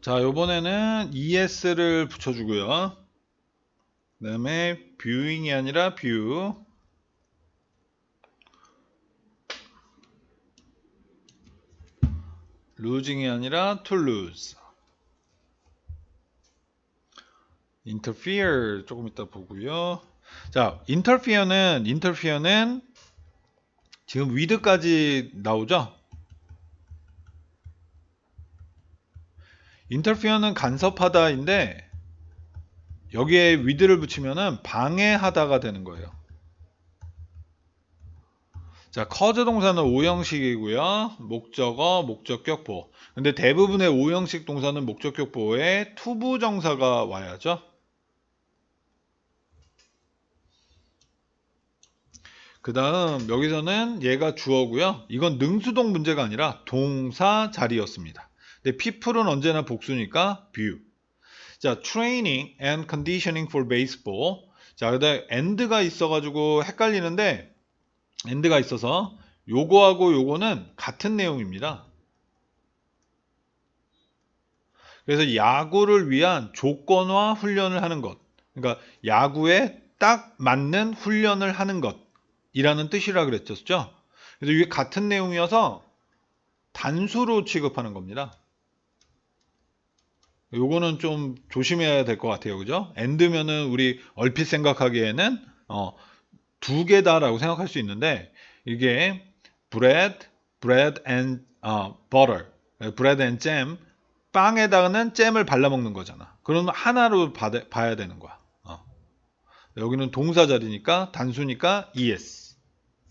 자, 요번에는 es를 붙여주고요. 그 다음에 viewing이 아니라 view. losing이 아니라 to lose. interfere 조금 이따 보고요. 자, interfere는 interfere는 지금 with까지 나오죠? Interfere는 간섭하다인데 여기에 with를 붙이면은 방해하다가 되는 거예요. 자, cause 동사는 오형식이고요. 목적어, 목적격 보호. 근데 대부분의 오형식 동사는 목적격 보호에 투부 정사가 와야죠. 그 다음 여기서는 얘가 주어고요. 이건 능수동 문제가 아니라 동사 자리였습니다. 근데 people은 언제나 복수니까 view. 자, training and conditioning for baseball. 자, 그다음 and가 있어가지고 헷갈리는데 and가 있어서 요거하고 요거는 같은 내용입니다. 그래서 야구를 위한 조건화 훈련을 하는 것. 그러니까 야구에 딱 맞는 훈련을 하는 것이라는 뜻이라 그랬었죠. 그래서 이게 같은 내용이어서 단수로 취급하는 겁니다. 요거는 좀 조심해야 될 것 같아요. 그죠? 엔드면은 우리 얼핏 생각하기에는 어, 두 개다라고 생각할 수 있는데 이게 bread, bread and 어, butter, bread and jam 빵에다가는 잼을 발라 먹는 거잖아. 그러면 하나로 봐, 봐야 되는 거야. 어. 여기는 동사 자리니까 단수니까 es.